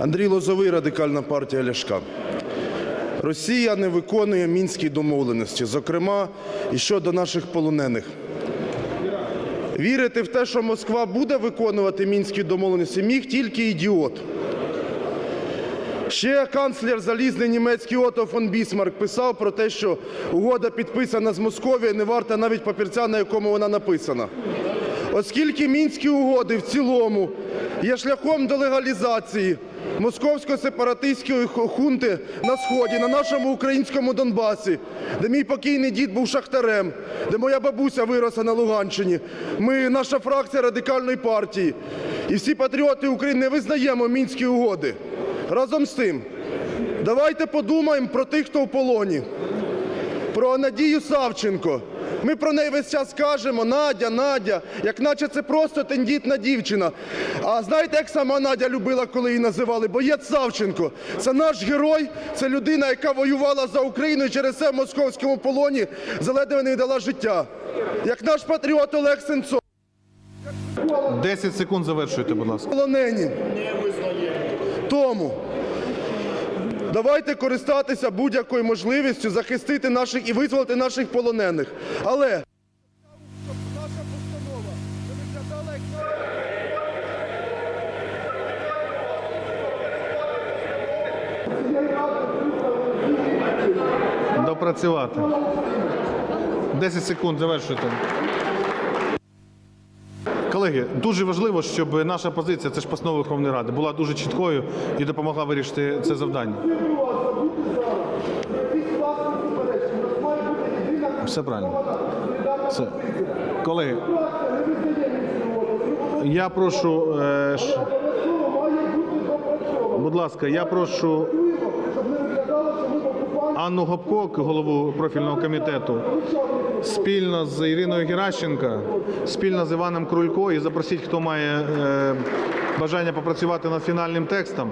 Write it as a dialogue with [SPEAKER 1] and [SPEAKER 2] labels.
[SPEAKER 1] Андрій Лозовий, Радикальна партія Ляшка. Росія не виконує мінські домовленості, зокрема і щодо наших полонених. Вірити в те, що Москва буде виконувати мінські домовленості, міг тільки ідіот. Ще канцлер залізний німецький Ото фон Бісмарк писав про те, що угода підписана з Московією, не варта навіть папірця, на якому вона написана. Оскільки мінські угоди в цілому є шляхом до легалізації московсько-сепаратистської ху- хунти на сході, на нашому українському Донбасі, де мій покійний дід був шахтарем, де моя бабуся виросла на Луганщині. Ми, наша фракція радикальної партії і всі патріоти України не визнаємо мінські угоди. Разом з тим, давайте подумаємо про тих, хто в полоні про Надію Савченко. Ми про неї весь час кажемо Надя, Надя, як наче це просто тендітна дівчина. А знаєте, як сама Надя любила, коли її називали? Боєць Савченко. Це наш герой, це людина, яка воювала за Україну і через це в московському полоні заледве не віддала життя. Як наш патріот Олег Сенцов.
[SPEAKER 2] 10 секунд завершуйте, будь ласка.
[SPEAKER 1] полонені. Тому давайте користатися будь-якою можливістю захистити наших і визволити наших полонених. Але
[SPEAKER 2] Допрацювати. 10 секунд завершуйте. Колеги, дуже важливо, щоб наша позиція, це ж постанова Верховної Ради, була дуже чіткою і допомогла вирішити це завдання. Все правильно. Все. Колеги, я прошу. Е, Будь ласка, я прошу Анну Гопко, голову профільного комітету, спільно з Іриною Геращенко, спільно з Іваном Крулько і запросіть, хто має е, бажання попрацювати над фінальним текстом.